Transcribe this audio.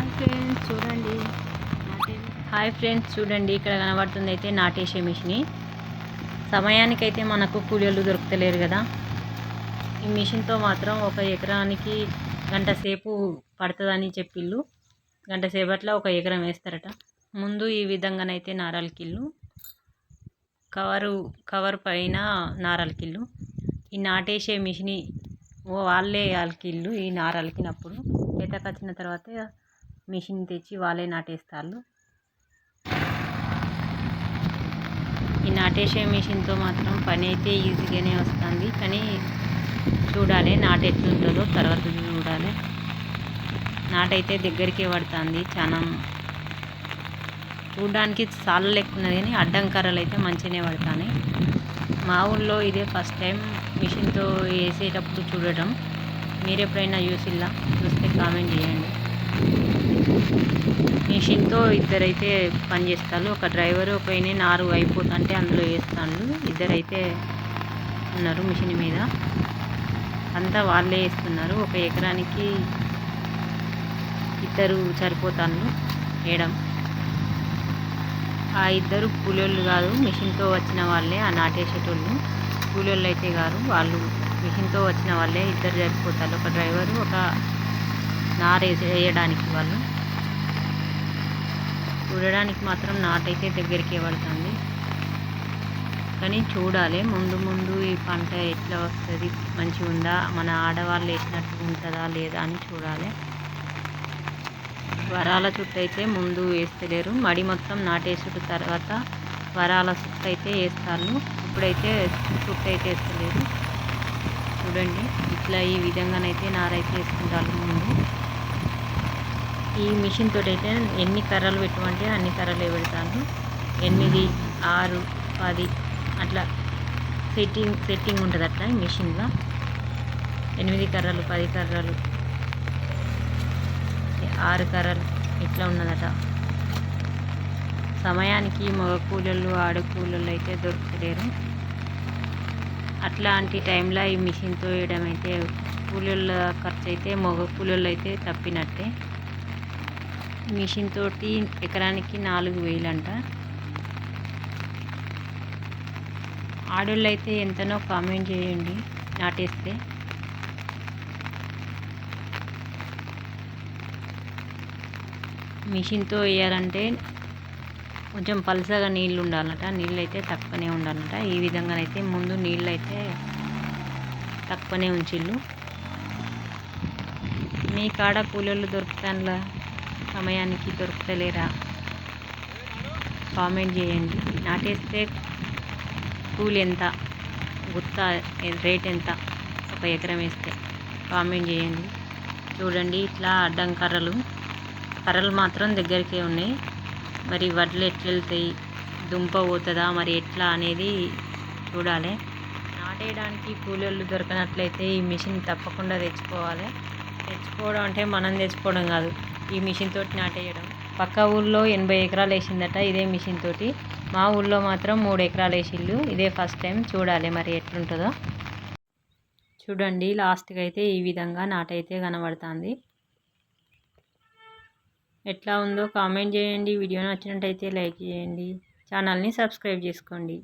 Hi friends చూడండి. Hi friends చూడండి. ఇక్కడ కనబడుతుంది అయితే నాటేసే మిషన్. సమయానికైతే మనకు కూలీలు దొరుకుతలేరు కదా. ఈ మిషన్తో మాత్రం ఒక ఎకరానికి గంట సేపు పడుతుందని చెప్పిళ్ళు. గంట సేపట్లో ఒక ఎకరం వేస్తారట. ముందు ఈ విధంగానైతే నారాల కిల్లు కవరు కవర్ పైన నారాల కిల్లు ఈ నాటేసే మిషన్ ఓ వాళ్ళే అలికిళ్ళు ఈ నార అలికినప్పుడు చేతకు తర్వాత మిషన్ తెచ్చి వాళ్ళే నాటేస్తారు. ఈ నాటేసే మిషన్తో మాత్రం పని అయితే ఈజీగానే వస్తుంది. కానీ చూడాలి నాటు ఎట్లుంటుందో తర్వాత చూడాలి. నాటైతే దగ్గరికే పడుతుంది చాలా. చూడడానికి చాలా లెక్క ఉన్నది కానీ అడ్డంకర్రలు అయితే మంచిగానే పడతాయి. మా ఊళ్ళో ఇదే ఫస్ట్ టైం మిషన్తో వేసేటప్పుడు చూడటం మీరు ఎప్పుడైనా చూసిల్లా? చూస్తే కామెంట్ చేయండి. మిషన్తో ఇద్దరైతే పని చేస్తారు. ఒక డ్రైవర్ ఒక నారు అయిపోతుంటే అందులో వేస్తాను ఇద్దరైతే ఉన్నారు మిషన్ మీద. అంతా వాళ్ళే వేస్తున్నారు. ఒక ఎకరానికి ఇద్దరు సరిపోతాను వేయడం ఆ ఇద్దరు కూలోళ్ళు కాదు మిషన్తో వచ్చిన వాళ్ళే ఆ నాటేసేటోళ్ళు. కూలోళ్ళు అయితే కాదు వాళ్ళు మిషన్తో వచ్చిన వాళ్ళే ఇద్దరు సరిపోతారు. ఒక డ్రైవరు ఒక నారేసి వేయడానికి వాళ్ళు. చూడడానికి మాత్రం నాటైతే దగ్గరికి పడుతుంది. కానీ చూడాలి. ముందు ముందు ఈ పంట ఎట్లా వస్తుంది? మంచిగా ఉందా? మన ఆడవాళ్ళు వేసినట్టు ఉంటుందా లేదా అని చూడాలి. వరాల చుట్టూ అయితే ముందు వేస్తలేరు. మడి మొత్తం నాటేసుడు తర్వాత వరాల చుట్టూ అయితే వేస్తారు. ఇప్పుడైతే చుట్టూ అయితే వేస్తలేరు. చూడండి. ఇట్లా ఈ విధంగానైతే నారైతే వేసుకుంటారు ముందు. ఈ మిషన్ తోటైతే అయితే ఎన్ని కర్రలు పెట్టమంటే అన్ని కర్రలు పెడతాను. ఎనిమిది ఆరు పది అట్లా సెట్టింగ్ సెట్టింగ్ ఉంటుంది అట్లా ఈ మిషన్లో. ఎనిమిది కర్రలు పది కర్రలు ఆరు కర్రలు ఇట్లా ఉన్నదట. సమయానికి మగ కూలీలు ఆడ అయితే దొరకలేరు అట్లాంటి టైంలో ఈ మిషన్తో వేయడం అయితే కూలీల ఖర్చు అయితే మగ కూలీలు అయితే తప్పినట్టే. మిషన్ తోటి ఎకరానికి నాలుగు వేలంట. ఆడోళ్ళు అయితే ఎంతనో కామెంట్ చేయండి నాటేస్తే. మిషన్తో వేయాలంటే కొంచెం పలసగా నీళ్ళు ఉండాలట నీళ్ళు అయితే తక్కువనే ఉండాలట. ఈ విధంగానైతే ముందు నీళ్ళు అయితే తక్కువనే ఉంచిళ్ళు. మీ కాడ కూలీళ్ళు దొరుకుతానులా? సమయానికి దొరుకుతలేరా కామెంట్ చేయండి. నాటేస్తే కూలి ఎంత? గుత్త రేట్ ఎంత? ఒక ఎకరం వేస్తే కామెంట్ చేయండి. చూడండి ఇట్లా అడ్డం కర్రలు. కర్రలు మాత్రం దగ్గరికే ఉన్నాయి. మరి వడ్లు ఎట్లా వెళ్తాయి దుంప పోతుందా? మరి ఎట్లా అనేది చూడాలి. నాటేయడానికి కూలీళ్ళు దొరకనట్లయితే ఈ మిషన్ తప్పకుండా తెచ్చుకోవాలి. తెచ్చుకోవడం అంటే మనం తెచ్చుకోవడం కాదు. ఈ మిషన్ తోటి నాటేయడం. పక్క ఊళ్ళో ఎనభై ఎకరాలు వేసిందట ఇదే మిషన్ తోటి. మా ఊళ్ళో మాత్రం మూడు ఎకరాలు వేసిళ్ళు ఇదే ఫస్ట్ టైం చూడాలి మరి ఎట్లుంటుందో. చూడండి లాస్ట్కి అయితే ఈ విధంగా నాటైతే కనబడుతుంది. ఎట్లా ఉందో కామెంట్ చేయండి. వీడియో నచ్చినట్టయితే లైక్ చేయండి. ఛానల్ని సబ్స్క్రైబ్ చేసుకోండి.